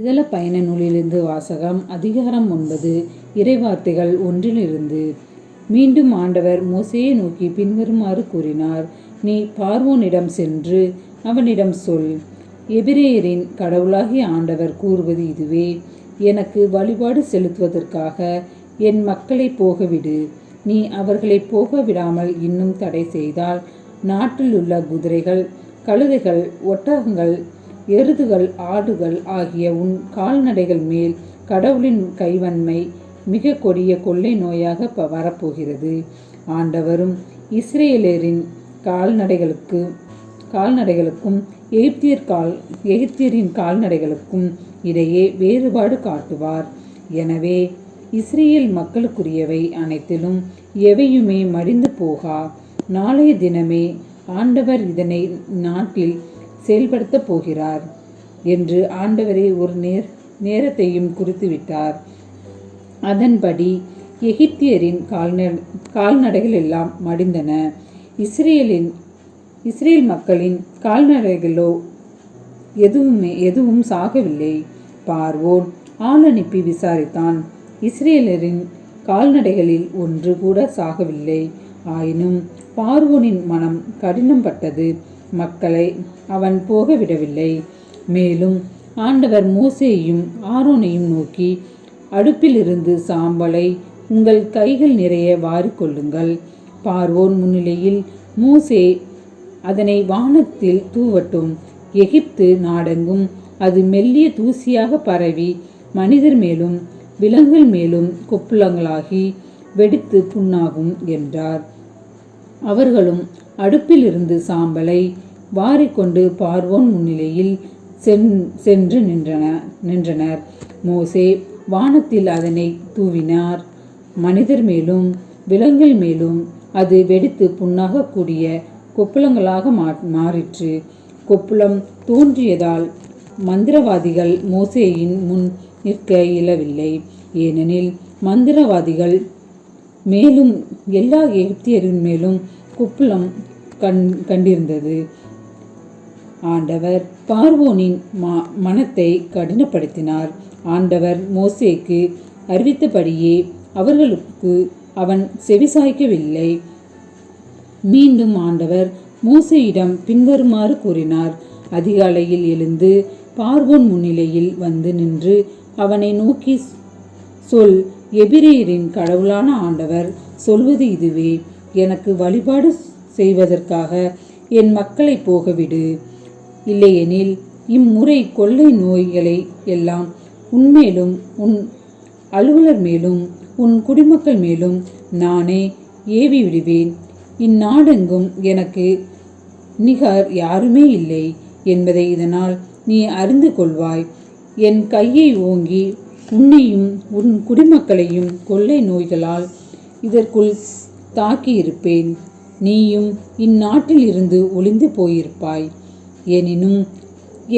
இதழ பயண நூலிலிருந்து வாசகம் அதிகாரம் ஒன்பது இறைவார்த்தைகள் ஒன்றிலிருந்து. மீண்டும் ஆண்டவர் மோசையை நோக்கி பின்வருமாறு கூறினார் நீ பார்வோனிடம் சென்று அவனிடம் சொல். எபிரேயரின் கடவுளாகிய ஆண்டவர் கூறுவது இதுவே. எனக்கு வழிபாடு செலுத்துவதற்காக என் மக்களை போகவிடு. நீ அவர்களை போக விடாமல் இன்னும் தடை செய்தால் நாட்டில் உள்ள குதிரைகள் கழுதைகள் ஒட்டகங்கள் எருதுகள் ஆடுகள் ஆகிய உன் கால்நடைகள் மேல் கடவுளின் கைவன்மை மிக கொடிய கொள்ளை நோயாக ப வரப்போகிறது. ஆண்டவரும் இஸ்ரேலரின் கால்நடைகளுக்கு கால்நடைகளுக்கும் எகிப்தியர் கால் எகிப்தியரின் கால்நடைகளுக்கும் இடையே வேறுபாடு காட்டுவார். எனவே இஸ்ரேல் மக்களுக்குரியவை அனைத்திலும் எவையுமே மடிந்து போகா. நாளைய தினமே ஆண்டவர் இதனை நாட்டில் செயல்படுத்தப் போகிறார் என்று ஆண்டவரே ஒரு நேர் நேரத்தையும் குறித்துவிட்டார். அதன்படி எகிப்தியரின் கால்ந கால்நடைகள் எல்லாம் மடிந்தன. இஸ்ரேலின் இஸ்ரேல் மக்களின் கால்நடைகளோ எதுவுமே எதுவும் சாகவில்லை. பார்வோன் ஆள் அனுப்பி விசாரித்தான். இஸ்ரேலரின் கால்நடைகளில் ஒன்று கூட சாகவில்லை. ஆயினும் பார்வோனின் மனம் கடினம் பட்டது மக்களை அவன் போக விடவில்லை மேலும் ஆண்டவர் மோசேயும் ஆரோனையும் நோக்கி அடுப்பிலிருந்து சாம்பலை உங்கள் கைகள் நிறைய வாரிக்கொள்ளுங்கள் பார்வோன் முன்னிலையில் மூசே அதனை வானத்தில் தூவட்டும். எகிப்து நாடெங்கும் அது மெல்லிய தூசியாக பரவி மனிதர் மேலும் விலங்குகள் மேலும் கொப்புளங்களாகி வெடித்து புண்ணாகும் என்றார். அவர்களும் அடுப்பிலிருந்து சாம்பலை வாரிக்கொண்டு பார்வோன் முன்னிலையில் சென்று நின்றன நின்றனர். மோசே வானத்தில் அதனை தூவினார். மனிதர் மேலும் விலங்குகள் மேலும் அது வெடித்து புண்ணாகக்கூடிய கொப்புளங்களாக மாறிற்று. கொப்புளம் தோன்றியதால் மந்திரவாதிகள் மோசேயின் முன் நிற்க இயலவில்லை. ஏனெனில் மந்திரவாதிகள் மேலும் எல்லா எகிப்தியரின் மேலும் குப்புளம் கண் கண்டிருந்தது. ஆண்டவர் பார்வோனின் மனத்தை கடினப்படுத்தினார். ஆண்டவர் மோசேக்கு அறிவித்தபடியே அவர்களுக்கு அவன் செவிசாய்க்கவில்லை. மீண்டும் ஆண்டவர் மோசையிடம் பின்வருமாறு கூறினார். அதிகாலையில் எழுந்து பார்வோன் முன்னிலையில் வந்து நின்று அவனை நோக்கி சொல் எபிரேயரின் கடவுளான ஆண்டவர் சொல்வது இதுவே எனக்கு வழிபாடு செய்வதற்காக என் மக்களை போகவிடு. இல்லையெனில் இம்முறை கொள்ளை நோய்களை எல்லாம் உன்மேலும் உன் அலுவலர் மேலும் உன் குடிமக்கள் மேலும் நானே ஏவி விடுவேன் இந்நாடெங்கும் எனக்கு நிகர் யாருமே இல்லை என்பதை இதனால் நீ அறிந்து கொள்வாய். என் கையை ஓங்கி உன்னையும் உன் குடிமக்களையும் கொள்ளை நோய்களால் இதற்குள் தாக்கியிருப்பேன். நீயும் இந்நாட்டில் இருந்து ஒளிந்து போயிருப்பாய். எனினும்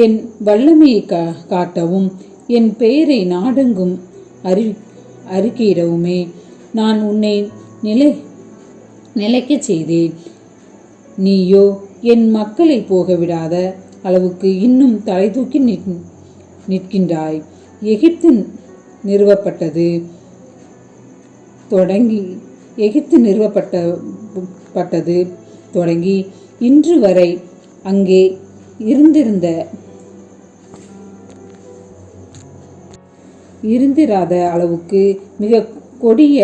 என் வல்லமையை கா காட்டவும் என் பெயரை நாடெங்கும் அறி அறிக்கையிடவுமே நான் உன்னை நிலை நிலைக்கச் செய்தேன். நீயோ என் மக்களை போக விடாத அளவுக்கு இன்னும் தலை தூக்கி நிற்கின்றாய். எகிப்தின் நிறுவப்பட்டது. தொடங்கி எகிப்து நிறுவப்பட்ட பட்டது. தொடங்கி இன்று வரை அங்கே இருந்திருந்த இருந்திராத அளவுக்கு மிக கொடிய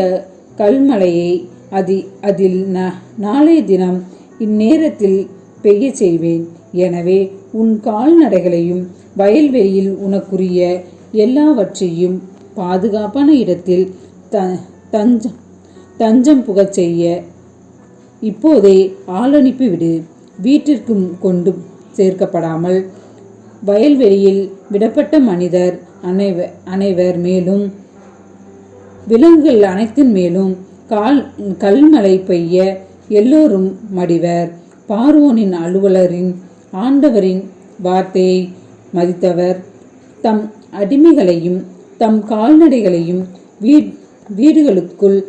கல்மலையை அதி அதில் ந நாளைய தினம் இந்நேரத்தில் பெய்ய செய்வேன். எனவே உன் கால்நடைகளையும் வயல்வெளியில் உனக்குரிய எல்லாவற்றையும் பாதுகாப்பான இடத்தில் த தஞ்சம் தஞ்சம் புகச் செய்ய. இப்போதே ஆள் அனுப்பிவிடு வீட்டிற்கும் கொண்டு சேர்க்கப்படாமல். வயல்வெளியில் விடப்பட்ட மனிதர் அனைவர் அனைவர் மேலும் விலங்குகள் அனைத்தின் மேலும் கால் கல்மலை பெய்ய எல்லோரும் மடிவர். பார்வோனின் அலுவலரின் ஆண்டவரின் வார்த்தையை மதித்தவர். தம் அடிமைகளையும் தம் கால்நடைகளையும் வீ வீடுகளுக்குள்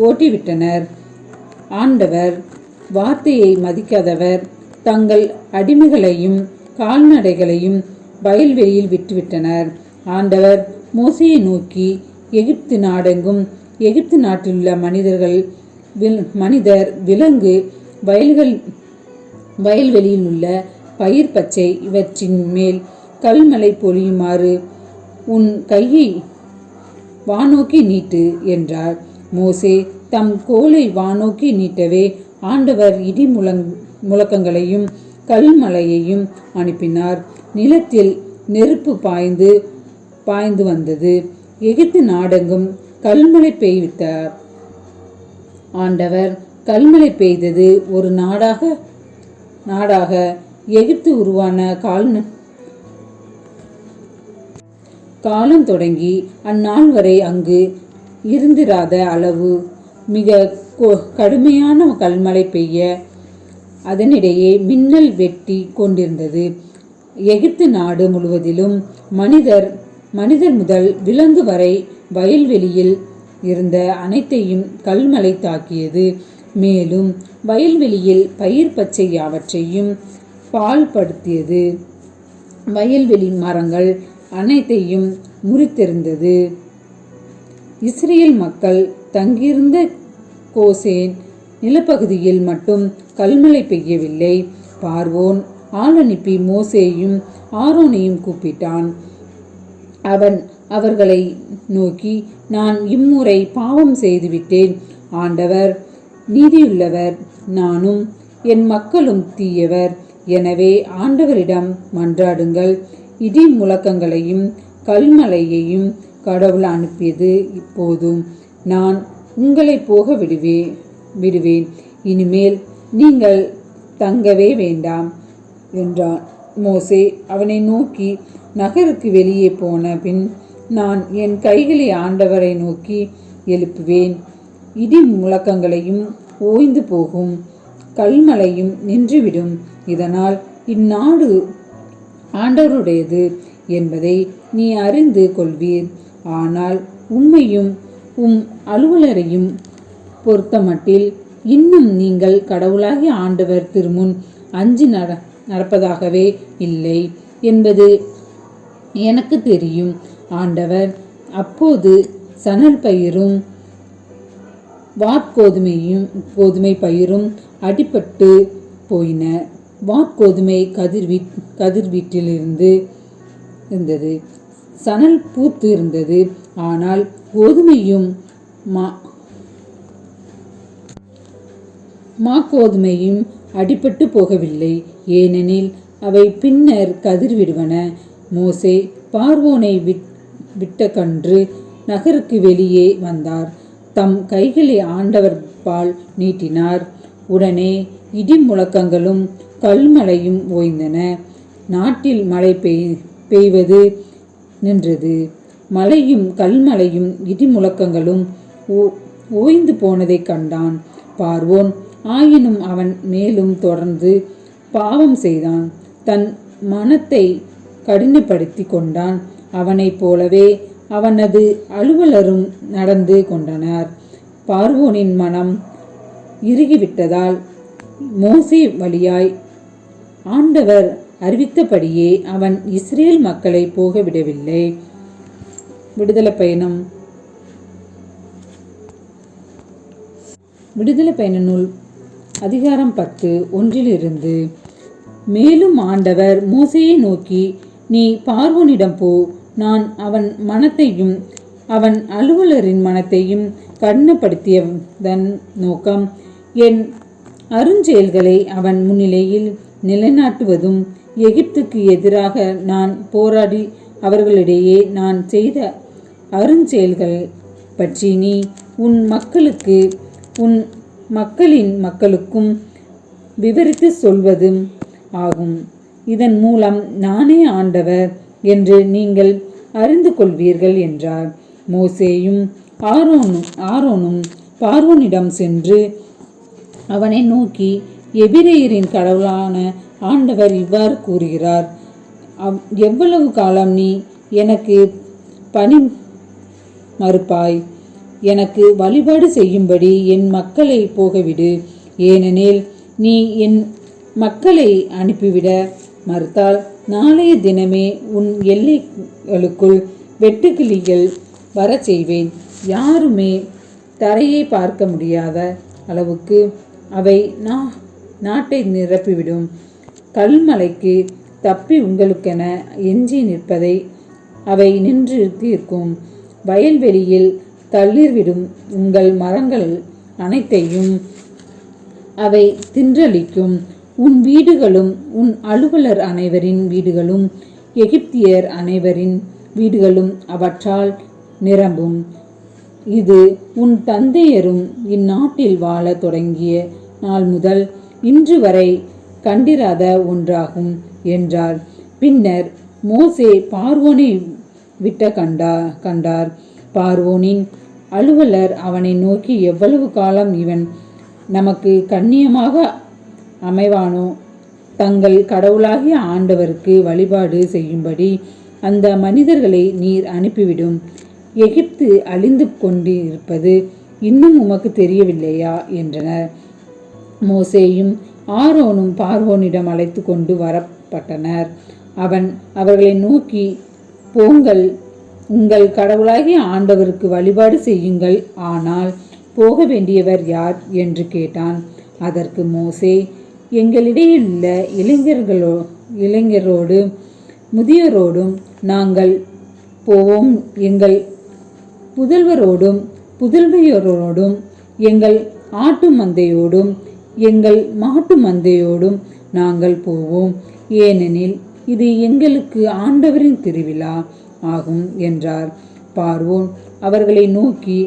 ஓட்டிவிட்டனர். ஆண்டவர் வார்த்தையை மதிக்காதவர் தங்கள் அடிமைகளையும் கால்நடைகளையும் வயல்வெளியில் விட்டுவிட்டனர். ஆண்டவர் மோசையை நோக்கி எகிப்து நாடெங்கும் எகிப்து நாட்டிலுள்ள மனிதர்கள் வில்- மனிதர் விலங்கு வயல்கள் வயல்வெளியில் உள்ள பயிர் பச்சை இவற்றின் மேல் கல்மலை பொழியுமாறு உன் கையை வானோக்கி நீட்டு என்றார். மோசே தம் கோலை வானோக்கி நீட்டவே ஆண்டவர் இடி முழங் முழக்கங்களையும் கல்மலையையும் அனுப்பினார். நிலத்தில் நெருப்பு பாய்ந்து பாய்ந்து வந்தது. எகிப்து நாடெங்கும் கல்மழை பெய்வித்தார் ஆண்டவர் கல்மழை பெய்தது ஒரு நாடாக நாடாக எகிப்து உருவான கால் காலம் தொடங்கி அந்நாள் வரை அங்கு இருந்திராத அளவு மிக கொ- கடுமையான கல்மழை பெய்ய அதனிடையே மின்னல் வெட்டி கொண்டிருந்தது. எகிப்து நாடு முழுவதிலும் மனிதர் மனிதர் முதல் விலங்கு வரை வயல்வெளியில் இருந்த அனைத்தையும் கல்மழை தாக்கியது. மேலும் வயல்வெளியில் பயிர் பச்சை யாவற்றையும் பால்படுத்தியது. வயல்வெளி மரங்கள் அனைத்தையும் முறித்தெறிந்தது. இஸ்ரேல் மக்கள் தங்கியிருந்த கோசேன் நிலப்பகுதியில் மட்டும் கல்மழை பெய்யவில்லை. பார்வோன் ஆள் அனுப்பி மோசேயும் ஆரோனையும் கூப்பிட்டான். அவன் அவர்களை நோக்கி நான் இம்முறை பாவம் செய்துவிட்டேன். ஆண்டவர் நீதியுள்ளவர் நானும் என் மக்களும் தீயவர். எனவே ஆண்டவரிடம் மன்றாடுங்கள். இடி முழக்கங்களையும் கல்மலையையும் கடவுள் அனுப்பியது இப்போதும். நான் உங்களை போக விடுவே விடுவேன். இனிமேல் நீங்கள் தங்கவே வேண்டாம் என்றான். மோசே அவனை நோக்கி நகருக்கு வெளியே போன பின் நான் என் கைகளை ஆண்டவரை நோக்கி எழுப்புவேன். இடி முழக்கங்களையும் ஓய்ந்து போகும் கல்மலையும் நின்றுவிடும். இதனால் இந்நாடு ஆண்டவருடையது என்பதை நீ அறிந்து கொள்வீர். ஆனால் உண்மையும் உம் அலுவலரையும் பொறுத்தமட்டில் இன்னும் நீங்கள் கடவுளாகிய ஆண்டவர் திருமுன் அஞ்சு நட நடப்பதாகவே இல்லை என்பது எனக்கு தெரியும். ஆண்டவர் அப்போது சணல் பயிரும் வாட்கோதுமையும் கோதுமை பயிரும் அடிபட்டு போயின. வாட்கோதுமை கதிர்வீ கதிர்வீட்டிலிருந்து இருந்தது. சணல் பூத்து இருந்தது. ஆனால் கோதுமையும் மா மாக்கோதுமையும் அடிபட்டு போகவில்லை. ஏனெனில் அவை பின்னர் கதிர்விடுவன. மோசே பார்வோனை விட் விட்ட கன்று நகருக்கு வெளியே வந்தார். தம் கைகளை ஆண்டவர் பால் நீட்டினார். உடனே இடி முழக்கங்களும் கல்மழையும் ஓய்ந்தன. நாட்டில் மழை பெய் பெய்வது நின்றது. மழையும் கல்மழையும் இடி முழக்கங்களும் ஓ- ஓய்ந்து போனதைக் கண்டான். பார்வோன் ஆயினும் அவன் மேலும் தொடர்ந்து பாவம் செய்தான். தன் மனத்தை கடினப்படுத்தி கொண்டான். அவனைப் போலவே அவனது அலுவலரும் நடந்து கொண்டனர். பார்வோனின் மனம் இறுகிவிட்டதால் மோசே வழியாய் ஆண்டவர் அறிவித்தபடியே அவன் இஸ்ரேல் மக்களை போக விடவில்லை விடுதலை பயணம். விடுதலை பயண நூல் அதிகாரம் பத்து ஒன்றிலிருந்து. மேலும் ஆண்டவர் மோசையை நோக்கி நீ பார்வோனிடம் போ. நான் அவன் மனத்தையும் அவன் அலுவலரின் மனத்தையும் கடினப்படுத்தியதன் நோக்கம் என் அருஞ்செயல்களை அவன் முன்னிலையில் நிலைநாட்டுவதும் எகிப்துக்கு எதிராக நான் போராடி அவர்களிடையே நான் செய்த அருஞ்செயல்கள் பற்றி நீ உன் மக்களுக்கு உன் மக்களின் மக்களுக்கும் விவரித்து சொல்வதும் ஆகும். இதன் மூலம் நானே ஆண்டவர் என்று நீங்கள் அறிந்து கொள்வீர்கள் என்றார். மோசேயும் ஆரோனும் ஆரோனும் பார்வோனிடம் சென்று அவனை நோக்கி எபிரேயரின் கடவுளான ஆண்டவர் இவ்வாறு கூறுகிறார் அவ்- எவ்வளவு காலம் நீ எனக்கு பணி மறுப்பாய்? எனக்கு வழிபாடு செய்யும்படி என் மக்களை போகவிடு. ஏனெனில் நீ என் மக்களை அனுப்பிவிட மறுத்தால் நாளைய தினமே உன் எல்லைகளுக்குள் வெட்டுக்கிளிகள் வரச் செய்வேன். யாருமே தரையை பார்க்க முடியாத அளவுக்கு அவை நா நாட்டை நிரப்பிவிடும். கல்மலைக்கு தப்பி உங்களுக்கென எஞ்சி நிற்பதை அவை நின்று தீர்க்கும் வயல்வெளியில் தளிர் விடும் உங்கள் மரங்கள் அனைத்தையும் அவை தின்றளிக்கும். உன் வீடுகளும் உன் அலுவலர் அனைவரின் வீடுகளும் எகிப்தியர் அனைவரின் வீடுகளும் அவற்றால் நிரம்பும். இது உன் தந்தையரும் இந்நாட்டில் வாழத் தொடங்கிய நாள் முதல் இன்று வரை கண்டிராத ஒன்றாகும் என்றார். பின்னர் மோசே பார்வோனை விட்ட கண்டா கண்டார். பார்வோனின் அலுவலர் அவனை நோக்கி எவ்வளவு காலம் இவன் நமக்கு கண்ணியமாக அமைவானோ தங்கள் கடவுளாகிய ஆண்டவருக்கு வழிபாடு செய்யும்படி அந்த மனிதர்களை நீர் அனுப்பிவிடும். எகிப்து அழிந்து கொண்டிருப்பது இன்னும் உமக்கு தெரியவில்லையா? என்றனர். மோசேயும் ஆரோனும் பார்வோனிடம் அழைத்து கொண்டு வரப்பட்டனர். அவன் அவர்களை நோக்கி போங்கள் உங்கள் கடவுளாகிய ஆண்டவருக்கு வழிபாடு செய்யுங்கள். ஆனால் போக வேண்டியவர் யார்? என்று கேட்டான். அதற்கு மோசே எங்களிடையே உள்ள இளைஞர்களோ இளைஞரோடு முதியோரோடும் நாங்கள் போவோம். எங்கள் புதல்வரோடும் புதல்வியரோடும் எங்கள் ஆட்டு மந்தையோடும் எங்கள் மாட்டு மந்தையோடும் நாங்கள் போவோம். ஏனெனில் இது எங்களுக்கு ஆண்டவரின் திருவிழா ஆகும் என்றார். பார்வோன் அவர்களை நோக்கி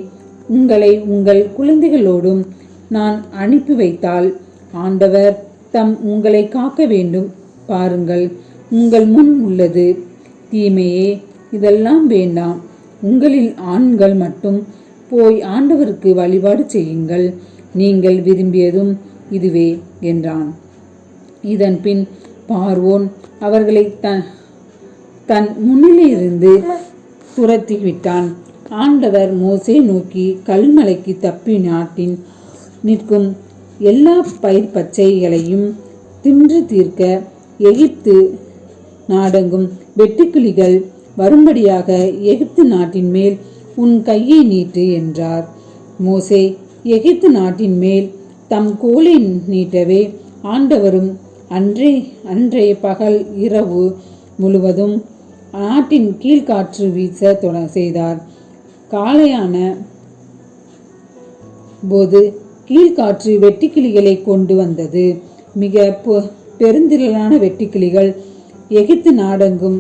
உங்களை உங்கள் குழந்தைகளோடும் நான் அனுப்பி வைத்தால் ஆண்டவர் தம் உங்களை காக்க வேண்டும். பாருங்கள் உங்கள் முன் உள்ளது. தீமையே இதெல்லாம் வேண்டாம். உங்களில் ஆண்கள் மட்டும் போய் ஆண்டவருக்கு வழிபாடு செய்யுங்கள். நீங்கள் விரும்பியதும் இதுவே என்றான். இதன் பின் பார்வோன் அவர்களை தன் தன் முன்னிலிருந்து துரத்தி விட்டான் ஆண்டவர் மோசே நோக்கி கல்மலைக்கு தப்பி நாட்டின் நிற்கும் எல்லா பயிர் பச்சைகளையும் தின்று தீர்க்க எகிப்து நாடெங்கும் வெட்டுக்கிளிகள் வரும்படியாக எகிப்து நாட்டின் மேல் உன் கையை நீட்டு என்றார். மோசே எகிப்து நாட்டின் மேல் தம் கூலி நீட்டவே ஆண்டவரும் அன்றே அன்றைய பகல் இரவு முழுவதும் நாட்டின் கீழ்காற்று வீச தொட செய்தார். காலையான போது கீழ்காற்று வெட்டுக்கிளிகளை கொண்டு வந்தது. மிக பெருந்திரளான வெட்டுக்கிளிகள் எகிப்து நாடெங்கும்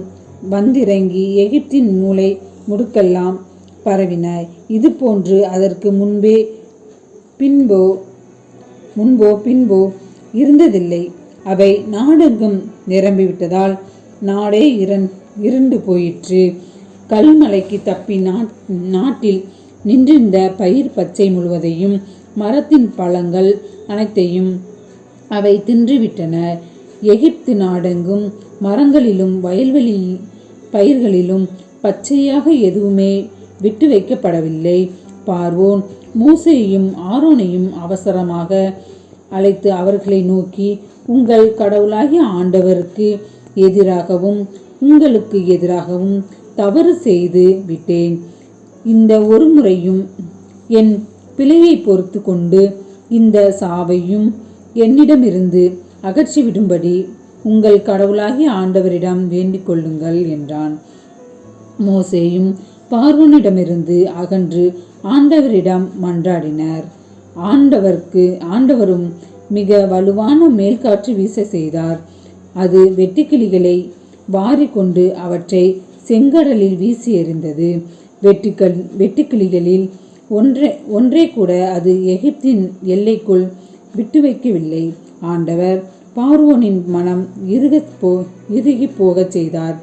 வந்திறங்கி எகிப்தின் மூளை முடுக்கெல்லாம் பரவின. இது போன்று அதற்கு முன்பே பின்போ முன்போ பின்போ இருந்ததில்லை. அவை நாடெங்கும் நிரம்பிவிட்டதால் நாடே இரண் இருண்டு போயிற்று. கல்மலைக்கு தப்பி நாட் நாட்டில் நின்றிருந்த பயிர் பச்சை முழுவதையும் மரத்தின் பழங்கள் அனைத்தையும் அவை தின்றுவிட்டன. எகிப்து நாடெங்கும் மரங்களிலும் வயல்வெளி பயிர்களிலும் பச்சையாக எதுவுமே விட்டு வைக்கப்படவில்லை பார்வோன் மூசையையும் ஆரோனையும் அவசரமாக அழைத்து அவர்களை நோக்கி உங்கள் கடவுளாகிய ஆண்டவருக்கு எதிராகவும் உங்களுக்கு எதிராகவும் தவறு செய்து விட்டேன். இந்த ஒரு முறையும் என் பிழையை பொறுத்து கொண்டு இந்த சாவையும் என்னிடமிருந்து அகற்றிவிடும்படி உங்கள் கடவுளாகிய ஆண்டவரிடம் வேண்டிக் கொள்ளுங்கள் என்றான். மோசேயும் பார்வனிடமிருந்து அகன்று ஆண்டவரிடம் மன்றாடினர். ஆண்டவருக்கு ஆண்டவரும் மிக வலுவான மேல்காற்று வீச செய்தார். அது வெட்டுக்கிளிகளை வாரிக்கொண்டு அவற்றை செங்கடலில் வீசி எறிந்தது. வெட்டுக்கள் வெட்டுக்கிளிகளில் ஒன்றே ஒன்றே கூட அது எகிப்தின் எல்லைக்குள் விட்டு வைக்கவில்லை ஆண்டவர் பார்வோனின் மனம் இறுக போ இறுகி போகச் செய்தார்.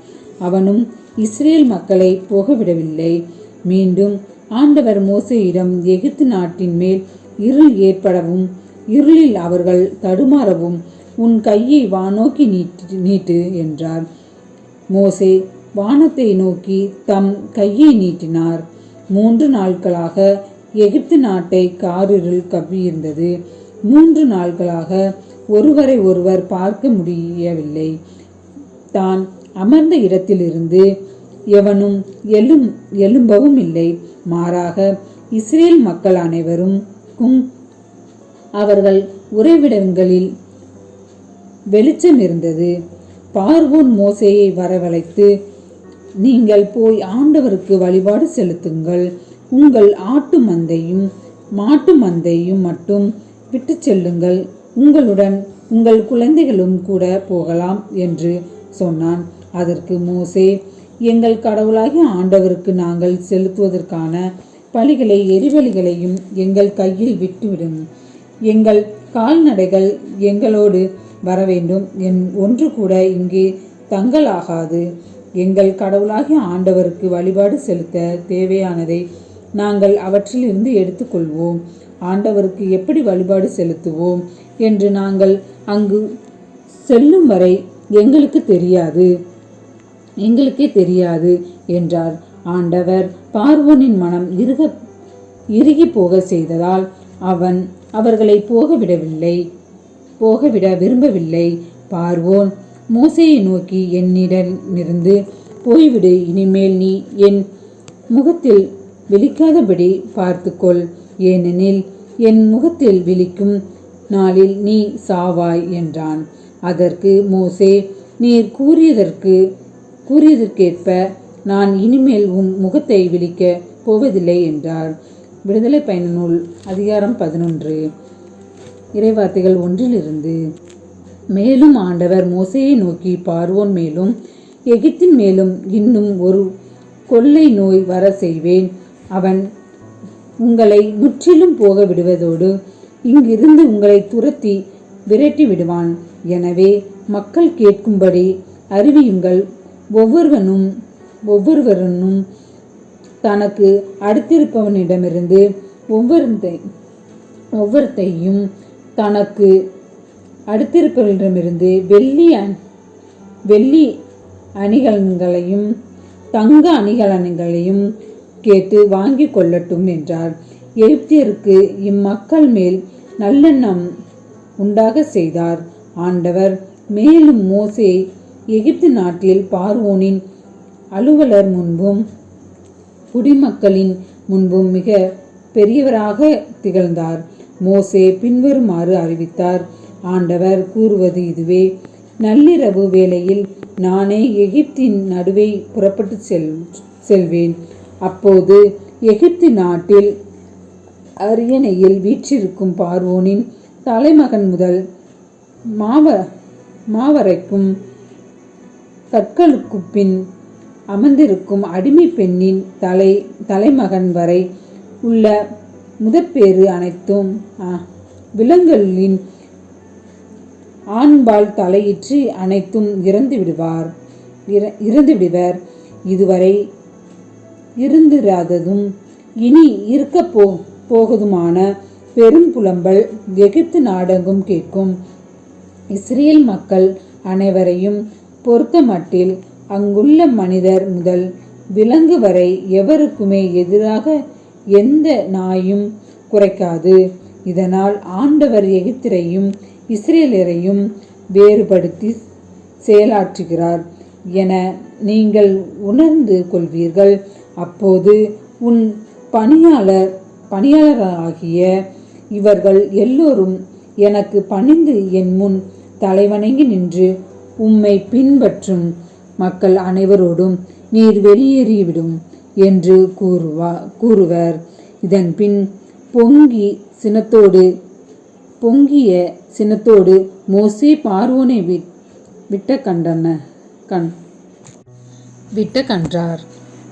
அவனும் இஸ்ரேல் மக்களை போகவிடவில்லை. மீண்டும் ஆண்டவர் மோசையிடம் எகிப்து நாட்டின் மேல் இருள் ஏற்படவும் இருளில் அவர்கள் தடுமாறவும் உன் கையை வானோக்கி நீட்டு நீட்டு என்றார். மோசே வானத்தை நோக்கி தம் கையை நீட்டினார். மூன்று நாட்களாக எகிப்து நாட்டை காரிருள் கவ்வியிருந்தது. மூன்று நாட்களாக ஒருவரை ஒருவர் பார்க்க முடியவில்லை. தான் அமர்ந்த இடத்திலிருந்து எவனும் எழும் எழும்பவும் இல்லை. மாறாக இஸ்ரேல் மக்கள் அனைவரும் அவர்கள் உறைவிடங்களில் வெளிச்சம் இருந்தது. பார்வோன் மோசையை வரவழைத்து நீங்கள் போய் ஆண்டவருக்கு வழிபாடு செலுத்துங்கள். உங்கள் ஆட்டு மந்தையும் மாட்டு மந்தையும் மட்டும் விட்டு செல்லுங்கள். உங்களுடன் உங்கள் குழந்தைகளும் கூட போகலாம் என்று சொன்னான். அதற்கு மோசே எங்கள் கடவுளாகிய ஆண்டவருக்கு நாங்கள் செலுத்துவதற்கான பலிகளை எரிவலிகளையும் எங்கள் கையில் விட்டுவிடும். எங்கள் கால்நடைகள் எங்களோடு வர வேண்டும் என் ஒன்று கூட இங்கே தங்கலாகாது எங்கள் கடவுளாகிய ஆண்டவருக்கு வழிபாடு செலுத்த தேவையானதை நாங்கள் அவற்றிலிருந்து எடுத்துக்கொள்வோம். ஆண்டவருக்கு எப்படி வழிபாடு செலுத்துவோம் என்று நாங்கள் அங்கு செல்லும் வரை எங்களுக்கு தெரியாது. எங்களுக்கே தெரியாது என்றார். ஆண்டவர் பார்வோனின் மனம் இறுக இறுகி போக செய்ததால் அவன் அவர்களை போக விடவில்லை போகவிட விரும்பவில்லை. பார்வோன் மோசையை நோக்கி என்னிடமிருந்து போய்விடு இனிமேல் நீ என் முகத்தில் விழிக்காதபடி பார்த்துக்கொள். ஏனெனில் என் முகத்தில் விழிக்கும் நாளில் நீ சாவாய் என்றான். அதற்கு மோசே நீர் கூறியதற்கு கூறியதற்கேற்ப நான் இனிமேல் உன் முகத்தை விழிக்க போவதில்லை என்றார். விடுதலை பயண நூல் அதிகாரம் பதினொன்று. இறைவார்த்தைகள் ஒன்றிலிருந்து மேலும் ஆண்டவர் மோசையை நோக்கி பார்வோன் மேலும் எகிப்தின் மேலும் இன்னும் ஒரு கொள்ளை நோய் வர செய்வேன். அவன் உங்களை முற்றிலும் போக விடுவதோடு இங்கிருந்து உங்களை துரத்தி விரட்டி விடுவான். எனவே மக்கள் கேட்கும்படி அறிவியுங்கள். ஒவ்வொருவனும் ஒவ்வொருவரனும் தனக்கு அடுத்திருப்பவனிடமிருந்து ஒவ்வொருத்தை ஒவ்வொருத்தையும் தனக்கு அடுத்திருப்பவரிடமிருந்து வெள்ளி வெள்ளி அணிகலன்களையும் தங்க அணிகலன்களையும் கேட்டு வாங்கி கொள்ளட்டும் என்றார். எகிப்தியருக்கு இம்மக்கள் மேல் நல்லெண்ணம் உண்டாக செய்தார். ஆண்டவர் மேலும் மோசே எகிப்து நாட்டில் பார்வோனின் அலுவலர் முன்பும் குடிமக்களின் முன்பும் மிக பெரியவராக திகழ்ந்தார். மோசே பின்வருமாறு அறிவித்தார் ஆண்டவர் கூறுவது இதுவே நள்ளிரவு வேளையில் நானே எகிப்தின் நடுவே புறப்பட்டு செல் செல்வேன். அப்போது எகிப்து நாட்டில் அரியணையில் வீற்றிருக்கும் பார்வோனின் தலைமகன் முதல் மாவ மாவரைக்கும் கற்களுக்கு பின் அமர்ந்திருக்கும் அடிமை பெண்ணின் தலை தலைமகன் வரை உள்ள முதற்பேறு அனைத்தும் விலங்குகளின் ஆண்பால் தலையிற்று அனைத்தும் இறந்து விடுவார். இற- இறந்து விடுவர். இதுவரை இருந்திராததும் இனி இருக்க போ போகுதுமான பெரும் புலம்பல் எகிப்து நாடெங்கும் கேட்கும். இஸ்ரேல் மக்கள் அனைவரையும் பொறுத்தமட்டில் அங்குள்ள மனிதர் முதல் விலங்கு வரை எவருக்குமே எதிராக எந்த நாயும் குறைக்காது. இதனால் ஆண்டவர் எகிப்திரையும் இஸ்ரேலரையும் வேறுபடுத்தி செயலாற்றுகிறார். என நீங்கள் உணர்ந்து கொள்வீர்கள். அப்போது உன் பணியாளர் பணியாளராகிய இவர்கள் எல்லோரும் எனக்கு பணிந்து என் முன் தலைவணங்கி நின்று உம்மை பின்பற்றும் மக்கள் அனைவரோடும் நீர் வெளியேறிவிடும் என்று கூறுவா கூறுவர். இதன் பின் பொங்கி சினத்தோடு பொங்கிய சினத்தோடு மோசே பார்வோனை விட்- விட்ட கண்டன கண் விட்ட கன்றார்.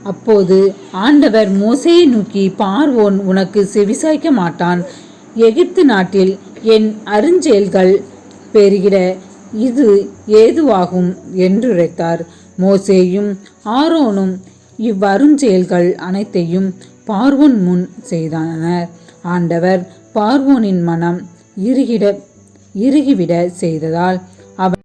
அப்போது ஆண்டவர் மோசையை நோக்கி பார்வோன் உனக்கு செவிசாய்க்க மாட்டான். எகிப்து நாட்டில் என் அருஞ்செயல்கள் பெருகிட இது ஏதுவாகும் என்றுரைத்தார் மோசேயும் ஆரோனும் இவ்வருஞ்செயல்கள் அனைத்தையும் பார்வோன் முன் செய்தனர். ஆண்டவர் பார்வோனின் மனம் இறுகிட இறுகிவிட செய்ததால் அவர்